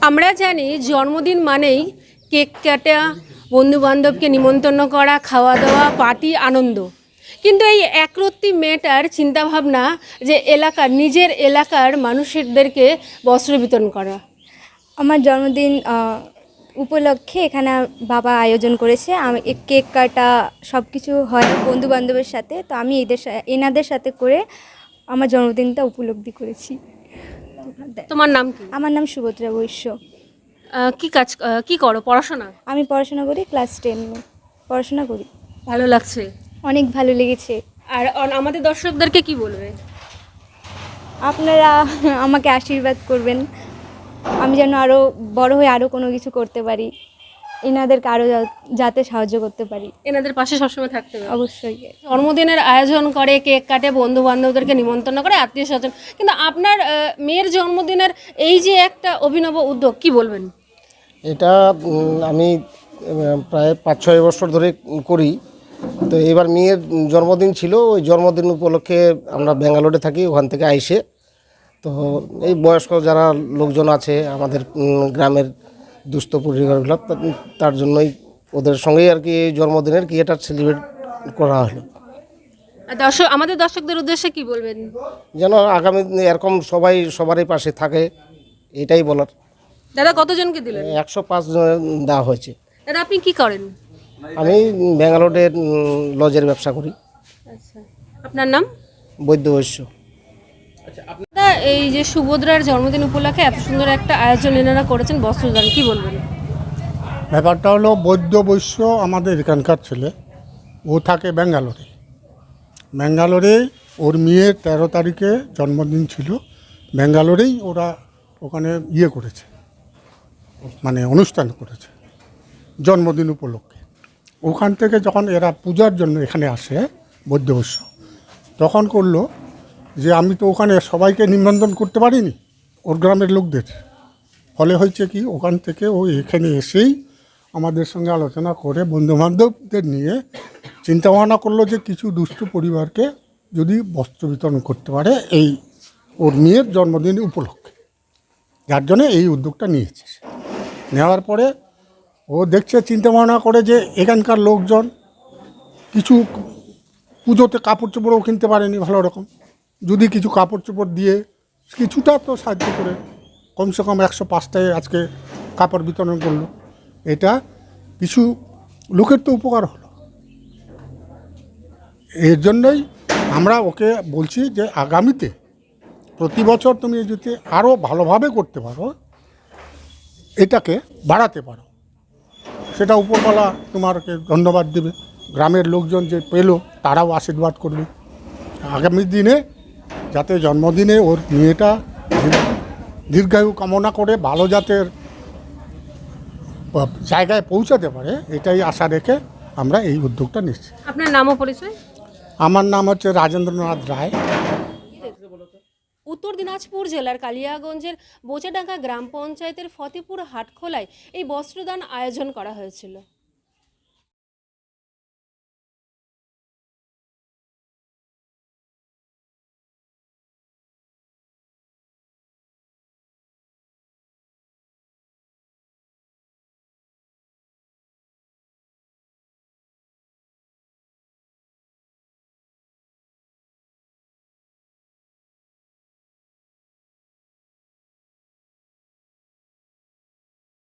আমরা জানি জন্মদিন মানেই কেক কাটা বন্ধু বান্ধবকে নিমন্ত্রণ করা খাওয়া দাওয়া পার্টি, আনন্দ। কিন্তু এই একরত্তি মেয়েটার চিন্তাভাবনা যে এলাকার, নিজের এলাকার মানুষদেরকে বস্ত্র বিতরণ করা। আমার জন্মদিন উপলক্ষে এখানে বাবা আয়োজন করেছে। আমি, কেক কাটা সব কিছু হয় বন্ধু বান্ধবের সাথে। তো আমি এদের এনাদের সাথে করে আমার জন্মদিনটা উপলব্ধি করেছি। তোমার নাম কি? আমার নাম সুভদ্রা বৈশ্য। কি কাজ কি করো? পড়াশোনা? আমি পড়াশোনা করি ক্লাস টেনে পড়াশোনা করি। ভালো লাগছে? অনেক ভালো লেগেছে। আর আমাদের দর্শকদেরকে কি বলবে? আপনারা আমাকে আশীর্বাদ করবেন। আমি যেন আরও বড় হয়ে আরও কোনো কিছু করতে পারি। এনাদেরকে আরও যাতে সাহায্য করতে পারি। এনাদের পাশে সবসময় থাকতে হবে। অবশ্যই। জন্মদিনের আয়োজন করে কেক কাটে বন্ধু বান্ধবদেরকে নিমন্ত্রণ করে আত্মীয় স্বজন কিন্তু আপনার মেয়ের জন্মদিনের এই যে একটা অভিনব উদ্যোগ কি বলবেন? এটা আমি প্রায় পাঁচ ছয় বছর ধরে করি। তো এবার মেয়ের জন্মদিন ছিল ওই জন্মদিন উপলক্ষে আমরা ব্যাঙ্গালোরে থাকি ওখান থেকে আইসে। তো এই বয়স্ক যারা লোকজন আছে আমাদের গ্রামের দুস্থ পরিবারগুলো তার জন্যই ওদের সঙ্গেই আর কি জন্মদিনের কি এটা সেলিব্রেট করা হলো। দর্শক আমাদের দর্শকদের উদ্দেশ্যে কি বলবেন? যেন আগামী দিনে এরকম সবাই সবারই পাশে থাকে এটাই বলার। দাদা কতজনকে দিলেন? একশো পাঁচ জনের দেওয়া হয়েছে। দাদা আপনি কি করেন? আমি ব্যাঙ্গালোরে উম, লজের ব্যবসা করি। আচ্ছা। আপনার নাম? বৈদ্য বৈশ্য। দাদা এই যে সুভদ্রার জন্মদিন উপলক্ষে এত সুন্দর একটা আয়োজন এনারা করেছেন, বস্ত্রদান, কি বলবেন? ব্যাপারটা হলো বৈদ্য বৈশ্য আমাদের এখানকার ছেলে। ও থাকে ব্যাঙ্গালোরে। ব্যাঙ্গালোরে ওর মেয়ের তেরো তারিখে জন্মদিন ছিল। ব্যাঙ্গালোরেই ওরা ওখানে ইয়ে করেছে মানে অনুষ্ঠান করেছে, জন্মদিন উপলক্ষে। ওখান থেকে যখন এরা পূজার জন্য এখানে আসে বৈদ্য বৈশ্য, তখন করল যে আমি তো ওখানে সবাইকে নিমন্ত্রণ করতে পারিনি, ওর গ্রামের লোকদের। ফলে হয়েছে কি, ওখান থেকে ও এখানে এসেই আমাদের সঙ্গে আলোচনা করে বন্ধুবান্ধবদের নিয়ে চিন্তা ভাবনা করল যে কিছু দুষ্ট পরিবারকে যদি বস্ত্র বিতরণ করতে পারে এই ওর মেয়ের জন্মদিন উপলক্ষে। যার জন্য এই উদ্যোগটা নিয়েছে নেওয়ার পরে ও দেখছে চিন্তা ভাবনা করে যে এখানকার লোকজন কিছু পুজোতে কাপড় চোপড়ও কিনতে পারেনি ভালো রকম। যদি কিছু কাপড় চোপড় দিয়ে কিছুটা তো সাহায্য করে, কমসে কম একশো পাঁচটায় আজকে কাপড় বিতরণ করল। এটা কিছু লোকের তো উপকার হলো। এর জন্যই আমরা ওকে বলছি যে আগামীতে প্রতি বছর তুমি যদি আরও ভালোভাবে করতে পারো, এটাকে বাড়াতে পারো। সেটা উপরওয়ালা তোমাকে ধন্যবাদ দেবে। গ্রামের লোকজন যে পেল, তারাও আশীর্বাদ করবে। আগামী দিনে যাতে জন্মদিনে ওর মেয়েটা দীর্ঘায়ু কামনা করে ভালো জাতের জায়গায় পৌঁছাতে পারে এটাই আশা রেখে আমরা এই উদ্যোগটা নিচ্ছি। আপনার নামও পরিচয়? আমার নাম হচ্ছে রাজেন্দ্রনাথ রায়। উত্তর দিনাজপুর জেলার কালিয়াগঞ্জের বোচাডাঙ্গা গ্রাম পঞ্চায়েতের ফতেপুর হাটখোলায় এই বস্ত্রদান আয়োজন করা হয়েছিল।